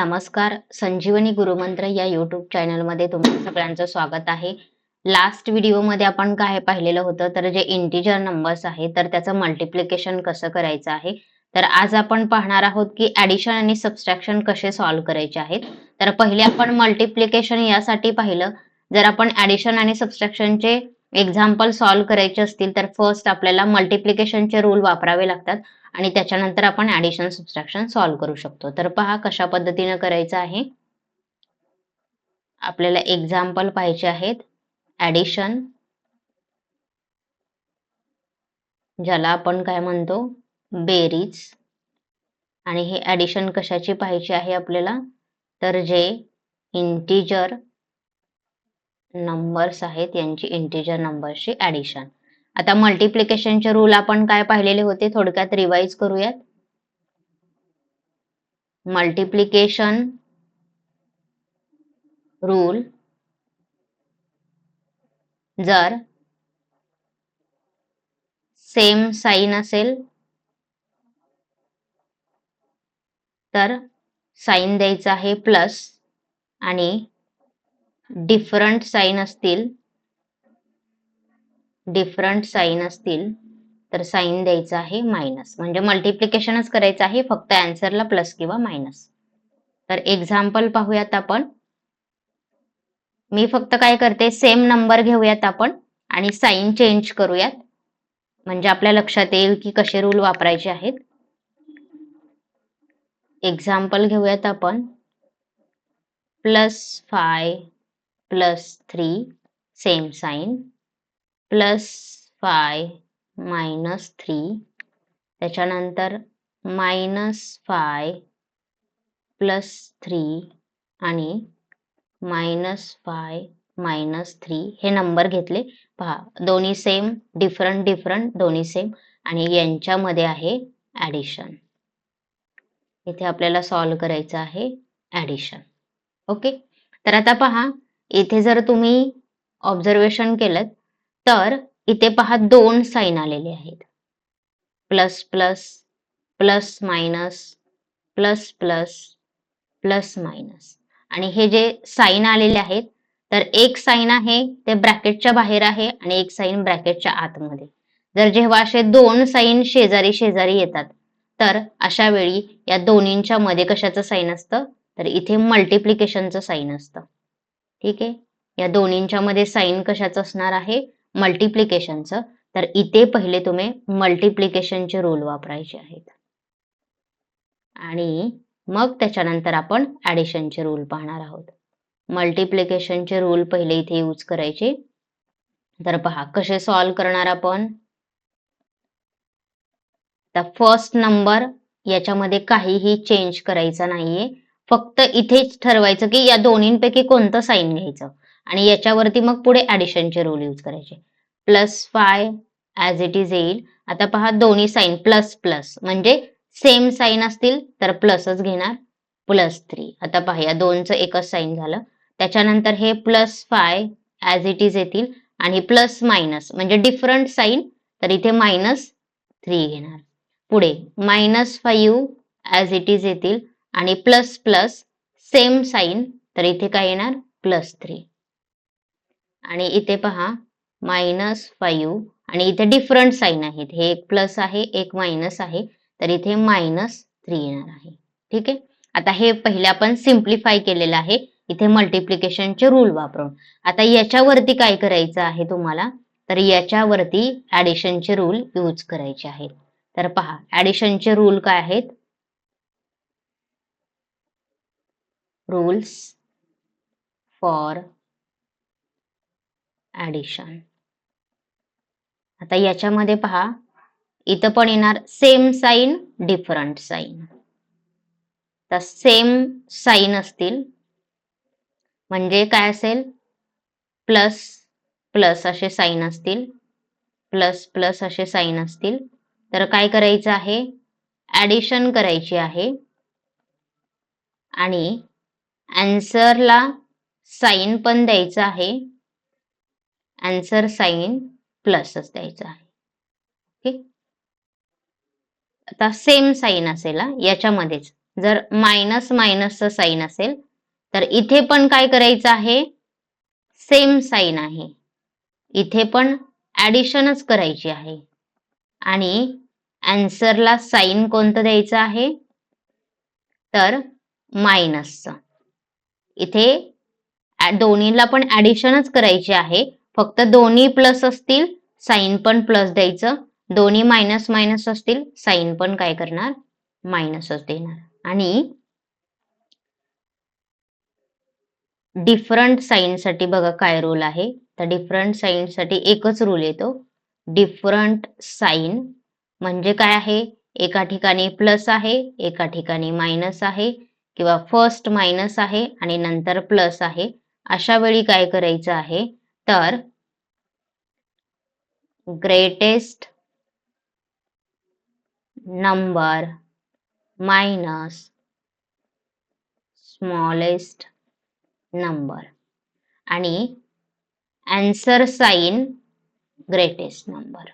नमस्कार. संजीवनी गुरुमंत्र या युट्यूब चॅनलमध्ये तुमचं सगळ्यांचं स्वागत आहे. लास्ट व्हिडिओमध्ये आपण काय पाहिलेलं होतं तर जे इंटिजर नंबर्स आहे तर त्याचं मल्टिप्लिकेशन कसं करायचं आहे? तर आज आपण पाहणार आहोत की ऍडिशन आणि सबस्ट्रॅक्शन कसे सॉल्व्ह करायचे आहेत. तर पहिले आपण मल्टिप्लिकेशन यासाठी पाहिलं. जर आपण ऍडिशन आणि सबस्ट्रॅक्शनचे एक्झाम्पल सॉल्व्ह करायचे असतील तर फर्स्ट आपल्याला मल्टिप्लिकेशनचे रूल वापरावे लागतात. आणि त्याच्यानंतर आपण ऍडिशन सबस्ट्रॅक्शन सॉल्व्ह करू शकतो. तर पहा कशा पद्धतीने करायचं आहे. आपल्याला एक्झाम्पल पाहिजे आहेत. ऍडिशन ज्याला आपण काय म्हणतो? बेरीज आणि हे ऍडिशन कशाची पाहिजे आहे आपल्याला? तर जे इंटिजर नंबर्स आहेत यांची इंटिजर नंबरशी ऍडिशन आता मल्टिप्लिकेशनचे रूल आपण काय पाहिलेले होते? थोडक्यात रिवाइज करूयात. मल्टिप्लिकेशन रूल जर सेम साइन असेल तर साइन द्यायचा आहे प्लस आणि डिफरंट साईन असतील. डिफरंट साईन असतील तर साईन द्यायचं आहे मायनस म्हणजे मल्टिप्लिकेशनच करायचं आहे फक्त अँसरला प्लस किंवा मायनस तर एक्झाम्पल पाहूयात आपण. मी फक्त काय करते सेम नंबर घेऊयात आपण आणि साइन चेंज करूयात. म्हणजे आपल्या लक्षात येईल की कसे रूल वापरायचे आहेत. एक्झाम्पल घेऊयात आपण. Plus five plus three same sign. Plus five minus three त्याच्यानंतर मायनस फाय प्लस थ्री आणि मायनस फाय मायनस थ्री हे नंबर घेतले. पहा दोन्ही सेम डिफरंट डिफरंट दोन्ही सेम आणि यांच्यामध्ये आहे ऍडिशन इथे आपल्याला सॉल्व्ह करायचं आहे ऍडिशन ओके तर आता पहा इथे जर तुम्ही ऑब्झर्वेशन केलं तर इथे पहा दोन साइन आलेले आहेत. Plus plus plus minus plus plus plus minus आणि हे जे साइन आलेले आहेत तर एक साइन आहे ते ब्रॅकेटच्या बाहेर आहे आणि एक साईन ब्रॅकेटच्या आतमध्ये. जर जेव्हा असे दोन साईन शेजारी शेजारी येतात तर अशा वेळी या दोन्हींच्या मध्ये कशाचं साईन असतं? तर इथे मल्टिप्लिकेशनचं साइन असतं. ठीक आहे? या दोन्हींच्या मध्ये साइन कशाचं असणार आहे? मल्टिप्लिकेशनचं. तर इथे पहिले तुम्ही मल्टिप्लिकेशनचे रूल वापरायचे आहेत. आणि मग त्याच्यानंतर आपण ऍडिशनचे रूल पाहणार आहोत. मल्टिप्लिकेशनचे रूल पहिले इथे यूज करायचे. तर पहा कसे सॉल्व्ह करणार आपण? तर फर्स्ट नंबर याच्यामध्ये काहीही चेंज करायचा नाहीये. फक्त इथेच ठरवायचं की या दोन्हींपैकी कोणतं साईन घ्यायचं? आणि याच्यावरती मग पुढे ऍडिशनचे रूल यूज करायचे. Plus five as it is येईल. आता पहा दोन्ही साईन प्लस प्लस म्हणजे सेम साईन असतील तर प्लसच घेणार. प्लस थ्री आता पहा या दोनचं एकच साईन झालं. त्याच्यानंतर हे plus five as it is येतील. आणि प्लस मायनस म्हणजे डिफरंट साईन तर इथे मायनस थ्री घेणार. पुढे minus five as it is येतील. आणि प्लस प्लस सेम साईन तर इथे काय येणार? प्लस थ्री आणि इथे पहा मायनस फाईव्ह आणि इथे डिफरंट साईन आहेत. हे एक प्लस आहे एक मायनस आहे. तर इथे मायनस थ्री येणार आहे. ठीक आहे? आता हे पहिले आपण सिम्प्लिफाय केलेलं आहे. इथे मल्टिप्लिकेशनचे रूल वापरून. आता याच्यावरती काय करायचं आहे तुम्हाला? तर याच्यावरती ऍडिशनचे रूल यूज करायचे आहेत. तर पहा ऍडिशनचे रूल काय आहेत? रूल्स फॉर ऍडिशन आता याच्यामध्ये पहा इथं पण येणार सेम साईन डिफरंट साईन तर सेम साईन असतील म्हणजे काय असेल? प्लस प्लस असे साईन असतील प्लस प्लस असे साईन असतील. तर काय करायचं आहे? ऍडिशन करायची आहे. आणि अँसरला साईन पण द्यायचं आहे. अँसर साईन प्लसच द्यायचं आहे. ओके आता सेम साईन असेल याच्यामध्येच. जर मायनस मायनसचं साईन असेल तर इथे पण काय करायचं आहे? सेम साईन आहे. इथे पण ऍडिशनच करायची आहे. आणि अँसरला साईन कोणतं द्यायचं आहे? तर मायनसचं इथे दोन्हीला पण ऍडिशनच करायची आहे. फक्त दोन्ही प्लस असतील साईन पण प्लस द्यायचं. दोन्ही मायनस मायनस असतील साईन पण काय करणार? मायनसच देणार. आणि डिफरंट साईनसाठी बघा काय रूल आहे. तर डिफरंट साईनसाठी एकच रूल येतो. डिफरंट साईन म्हणजे काय आहे? एका ठिकाणी प्लस आहे एका ठिकाणी मायनस आहे. किंवा फर्स्ट मायनस आहे आणि नंतर प्लस आहे अशा वेळी काय करायचं आहे? तर greatest number minus smallest number आणि answer sign greatest number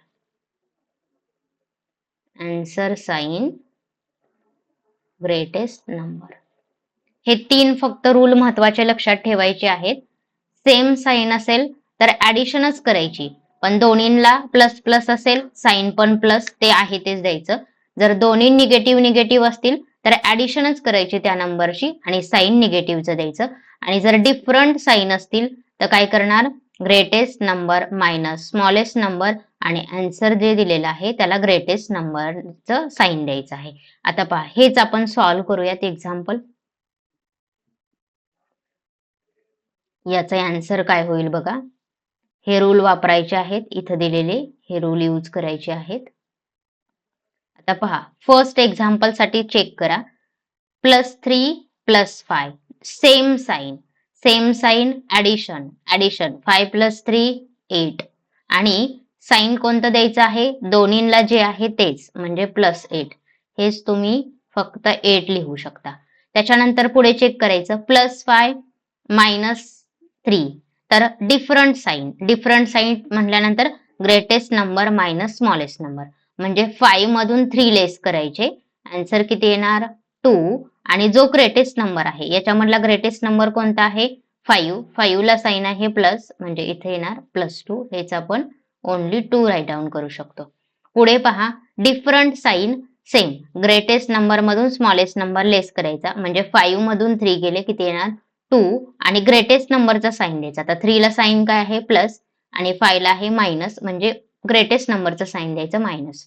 answer sign greatest number हे तीन फक्त रूल महत्त्वाचे लक्षात ठेवायचे आहेत. सेम साईन असेल तर ऍडिशनच करायची. पण दोन्हीला प्लस प्लस असेल साइन पण प्लस ते आहे तेच द्यायचं. जर दोन्ही निगेटिव्ह निगेटिव्ह असतील तर ऍडिशनच करायची त्या नंबरची आणि साईन निगेटिव्हचं द्यायचं. आणि जर डिफरंट साइन असतील तर काय करणार? Greatest number minus smallest number आणि आन्सर जे दिलेलं आहे त्याला ग्रेटेस्ट नंबरचं साईन द्यायचं आहे. आता पहा हेच आपण सॉल्व्ह करूयात एक्झाम्पल याचा आन्सर काय होईल बघा? हे रूल वापरायचे आहेत इथं दिलेले हे रूल यूज करायचे आहेत. आता पहा फर्स्ट एक्झाम्पलसाठी चेक करा. Plus three plus five same sign same sign addition addition five plus three eight आणि साईन कोणतं द्यायचं आहे? दोन्हीला जे आहे तेच म्हणजे प्लस एट हेच तुम्ही फक्त एट लिहू शकता. त्याच्यानंतर पुढे चेक करायचं. प्लस फाय मायनस थ्री तर डिफरंट साइन डिफरंट साइन म्हटल्यानंतर greatest number minus smallest number म्हणजे फाईव्ह मधून थ्री लेस करायचे. आन्सर किती येणार? टू आणि जो ग्रेटेस्ट नंबर आहे याच्यामधला ग्रेटेस्ट नंबर कोणता आहे? फाईव्ह फाईव्हला साईन आहे प्लस म्हणजे इथे येणार प्लस टू हेच आपण ओनली टू राईट डाऊन करू शकतो. पुढे पहा. Different sign same greatest number मधून स्मॉलेस्ट नंबर लेस करायचा. म्हणजे फाईव्ह मधून थ्री गेले किती येणार? टू आणि ग्रेटेस्ट नंबरचा साईन द्यायचा. आता थ्रीला साईन काय आहे? प्लस आणि फायला आहे मायनस म्हणजे ग्रेटेस्ट नंबरचं साईन द्यायचं मायनस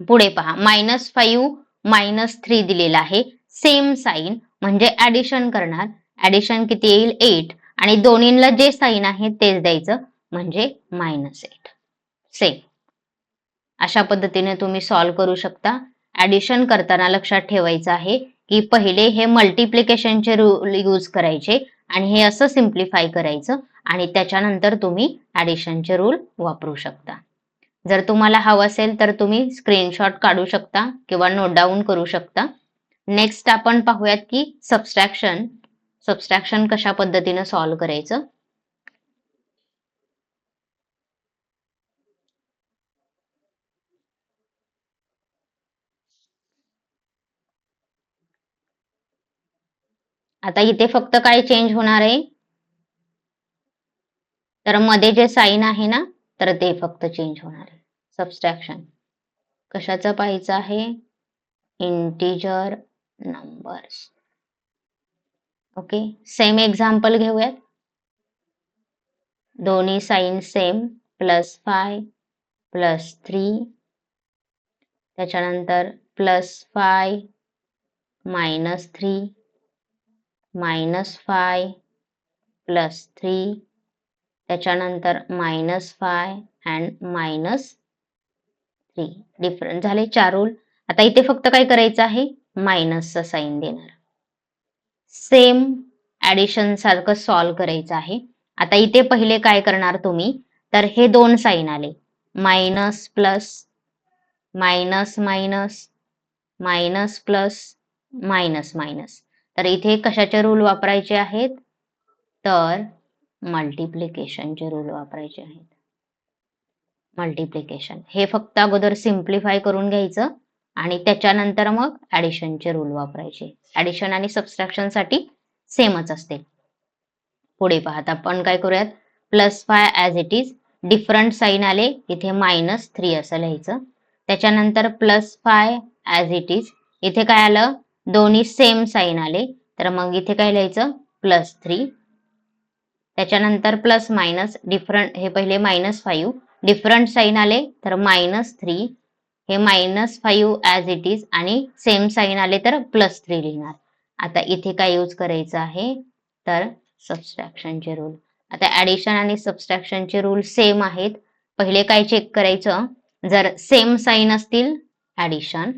पुढे पहा. मायनस फाईव्ह मायनस थ्री दिलेला आहे. सेम साईन म्हणजे ऍडिशन करणार. ऍडिशन किती येईल? एट आणि दोन्हीला जे साईन आहे तेच द्यायचं म्हणजे मायनस एट सेम अशा पद्धतीने तुम्ही सॉल्व्ह करू शकता. ऍडिशन करताना लक्षात ठेवायचं आहे. की पहिले हे मल्टिप्लिकेशनचे रूल यूज करायचे आणि हे असं सिम्प्लिफाय करायचं आणि त्याच्यानंतर तुम्ही ऍडिशनचे रूल वापरू शकता. जर तुम्हाला हवं असेल तर तुम्ही स्क्रीनशॉट काढू शकता किंवा नोट डाऊन करू शकता. नेक्स्ट आपण पाहूयात की सबस्ट्रॅक्शन सबस्ट्रॅक्शन कशा पद्धतीनं सॉल्व्ह करायचं? आता इथे फक्त काय चेंज होणार आहे? तर मध्ये जे साईन आहे ना तर ते फक्त चेंज होणार आहे. सबस्ट्रॅक्शन कशाचं पाहायचं आहे? Integer numbers okay same example घेऊयात. दोन्ही sign same plus five plus three त्याच्यानंतर plus five minus three minus five plus three. त्याच्यानंतर minus five and minus three. Different झाले चार रूल आता इथे फक्त काय करायचं आहे? मायनसचा साईन देणार. सेम ऍडिशन सारखं सॉल्व्ह करायचं आहे. आता इथे पहिले काय करणार तुम्ही? तर हे दोन साईन आले. Minus plus minus minus minus plus minus minus. तर इथे कशाचे रूल वापरायचे आहेत? तर मल्टिप्लिकेशनचे रूल वापरायचे आहेत. मल्टिप्लिकेशन हे फक्त अगोदर सिम्प्लिफाय करून घ्यायचं आणि त्याच्यानंतर मग ऍडिशनचे रूल वापरायचे. ऍडिशन आणि सबस्ट्रॅक्शनसाठी सेमच असते. पुढे पाहत आपण काय करूयात? Plus five as it is different sign आले इथे मायनस थ्री असं लिहायचं. त्याच्यानंतर plus five as it is इथे काय आलं? दोन्ही सेम साईन आले. तर मग इथे काय लिहायचं? प्लस थ्री त्याच्यानंतर प्लस मायनस डिफरंट हे पहिले मायनस फाईव्ह डिफरंट साईन आले तर मायनस थ्री हे minus five as it is आणि सेम साईन आले तर प्लस थ्री लिहिणार. आता इथे काय यूज करायचं आहे? तर सबस्ट्रॅक्शनचे रूल आता ऍडिशन आणि सबस्ट्रॅक्शनचे रूल सेम आहेत. पहिले काय चेक करायचं? जर सेम साईन असतील addition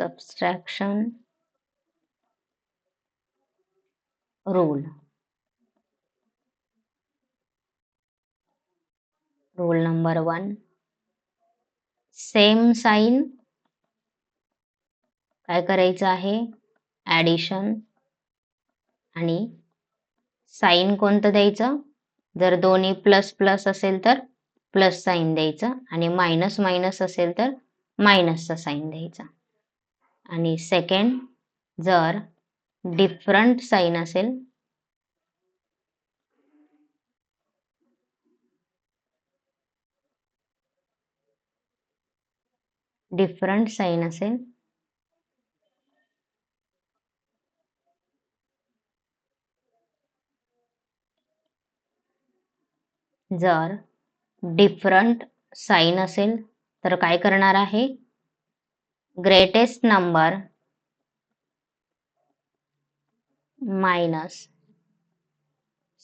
subtraction rule rule number one same sign काय करायचं आहे? ॲडिशन आणि साईन कोणतं द्यायचं? जर दोन्ही प्लस प्लस असेल तर प्लस साईन द्यायचं आणि मायनस मायनस असेल तर मायनसचा साईन द्यायचा. आणि सेकंड जर डिफरंट साईन असेल डिफरंट साईन असेल जर डिफरंट साईन असेल तर काय करणार आहे? Greatest number minus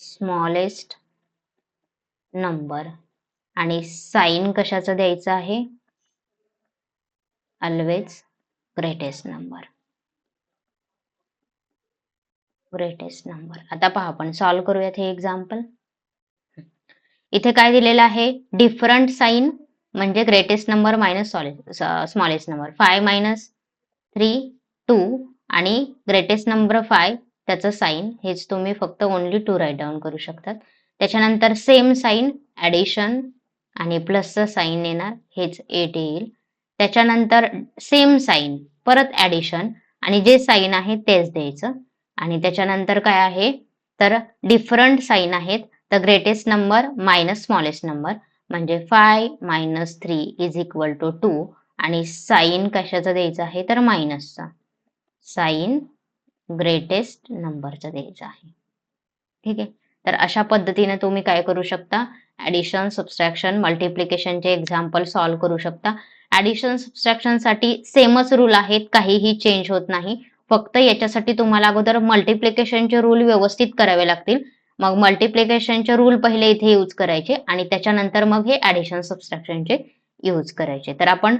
smallest number. आणि साईन कशाचं द्यायचं आहे? Always greatest number greatest number आता पहा आपण सॉल्व करूयात हे एक्झाम्पल इथे काय दिलेलं आहे? डिफरंट साईन म्हणजे greatest number minus smallest number five minus three two आणि ग्रेटेस्ट नंबर फाय त्याचं साईन हेच तुम्ही फक्त ओनली टू राईट डाऊन करू शकतात. त्याच्यानंतर सेम साईन ॲडिशन आणि प्लसचं साईन येणार हेच एट येईल. त्याच्यानंतर सेम साईन परत ॲडिशन आणि जे साईन आहे तेच द्यायचं. आणि त्याच्यानंतर काय आहे? तर डिफरंट साईन आहेत तर greatest number minus smallest number म्हणजे five minus three is equal to two आणि साईन कशाचा द्यायचा आहे? तर मायनसचा साईन ग्रेटेस्ट नंबरचा द्यायचा आहे. ठीक आहे? तर अशा पद्धतीने तुम्ही काय करू शकता? ऍडिशन सबस्ट्रॅक्शन मल्टिप्लिकेशनचे एक्झाम्पल सॉल्व्ह करू शकता. ऍडिशन सबस्ट्रॅक्शनसाठी सेमच रूल आहेत. काहीही चेंज होत नाही. फक्त याच्यासाठी तुम्हाला अगोदर मल्टिप्लिकेशनचे रूल व्यवस्थित करावे लागतील. मग मल्टिप्लिकेशनचे रूल पहिले इथे यूज करायचे आणि त्याच्यानंतर मग हे ऍडिशन सबस्ट्रॅक्शनचे यूज करायचे. तर आपण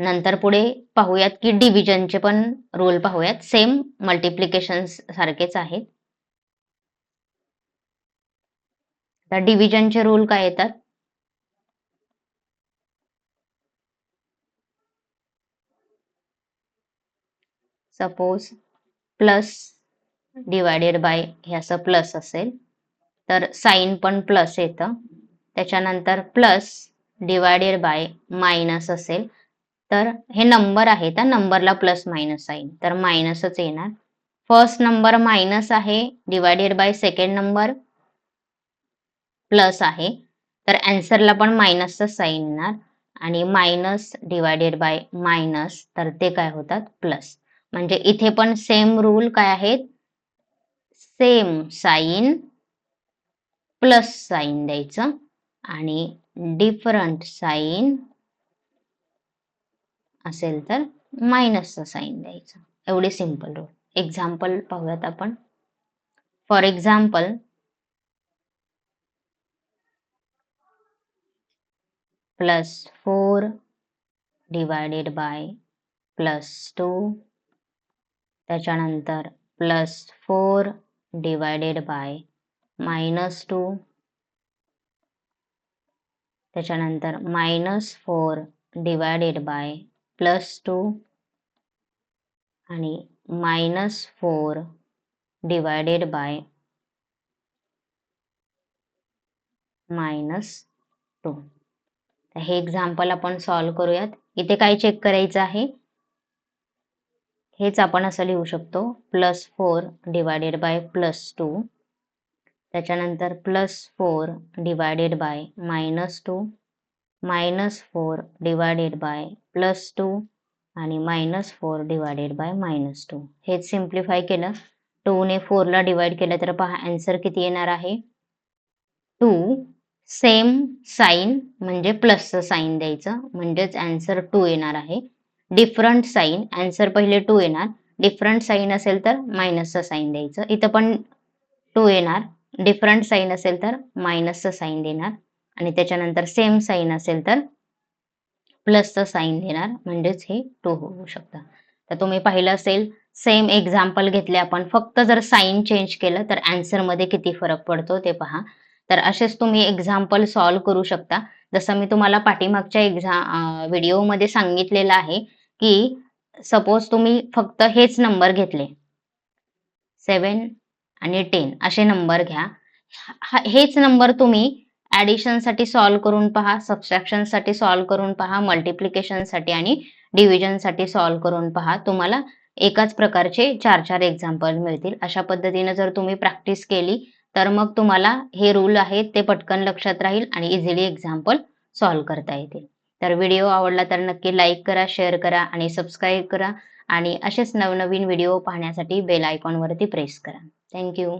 नंतर पुढे पाहूयात की डिव्हिजनचे पण रूल पाहूयात. सेम मल्टिप्लिकेशन सारखेच आहेत. तर डिव्हिजनचे रूल काय येतात? सपोज प्लस डिवायडेड बाय हे असं प्लस असेल. तर साईन पण प्लस येतं. त्याच्यानंतर प्लस डिवायडेड बाय मायनस असेल. तर हे नंबर आहे तर नंबरला प्लस मायनस साईन तर मायनसच येणार. फर्स्ट नंबर मायनस आहे divided by second number plus आहे. तर अँसरला पण मायनसचं साईन येणार. आणि मायनस डिवायडेड बाय मायनस तर ते काय होतात? प्लस म्हणजे इथे पण सेम रूल काय आहेत? सेम साईन प्लस साईन द्यायचं आणि डिफरंट साईन असेल तर मायनसचं साईन द्यायचं. एवढे सिंपल रूल एक्झाम्पल पाहूयात आपण. For example plus four divided by plus two त्याच्यानंतर plus four divided by minus two त्याच्यानंतर minus four divided by plus two आणि minus four divided by minus two हे एक्झाम्पल आपण solve करूयात. इथे काय चेक करायचं आहे? हेच आपण असं लिहू शकतो. Plus four divided by plus two. त्याच्यानंतर plus four divided by minus two. Minus four divided by plus two. आणि minus four divided by minus two. हेच सिम्प्लिफाय केलं. टूने फोरला डिवाइड केलं तर पहा आन्सर किती येणार आहे? टू. सेम साईन म्हणजे प्लसचं साईन द्यायचं. म्हणजेच आन्सर टू येणार आहे. डिफरंट साईन आन्सर पहिले टू येणार. डिफरंट साईन असेल तर मायनसचं साईन द्यायचं. इथं पण टू येणार. डिफरंट साईन असेल तर मायनसचं साईन देणार. आणि त्याच्यानंतर सेम साईन असेल तर प्लसचं साईन देणार. म्हणजेच हे टू होऊ शकतं. तर तुम्ही पाहिलं असेल सेम एक्झाम्पल घेतले आपण. फक्त जर साईन चेंज केलं तर आन्सरमध्ये किती फरक पडतो ते पहा. तर असेच तुम्ही एक्झाम्पल सॉल्व्ह करू शकता. जसं मी तुम्हाला पाठीमागच्या एक्झाम व्हिडिओमध्ये सांगितलेलं आहे की सपोज तुम्ही फक्त हेच नंबर घेतले. सेवन आणि टेन असे नंबर घ्या. हेच नंबर तुम्ही साठी सॉल्व्ह करून पहा साठी सॉल्व्ह करून पहा मल्टिप्लिकेशनसाठी आणि डिव्हिजनसाठी सॉल्व्ह करून पहा. तुम्हाला एकाच प्रकारचे चार चार एक्झाम्पल मिळतील. अशा पद्धतीने जर तुम्ही प्रॅक्टिस केली तर मग तुम्हाला हे रूल आहेत ते पटकन लक्षात राहील आणि इझिली एक्झाम्पल सॉल्व्ह करता येतील. तर व्हिडिओ आवडला तर नक्की लाईक करा शेअर करा आणि सबस्क्राईब करा. आणि असेच नवनवीन व्हिडिओ पाहण्यासाठी बेल आयकॉनवरती प्रेस करा. Thank you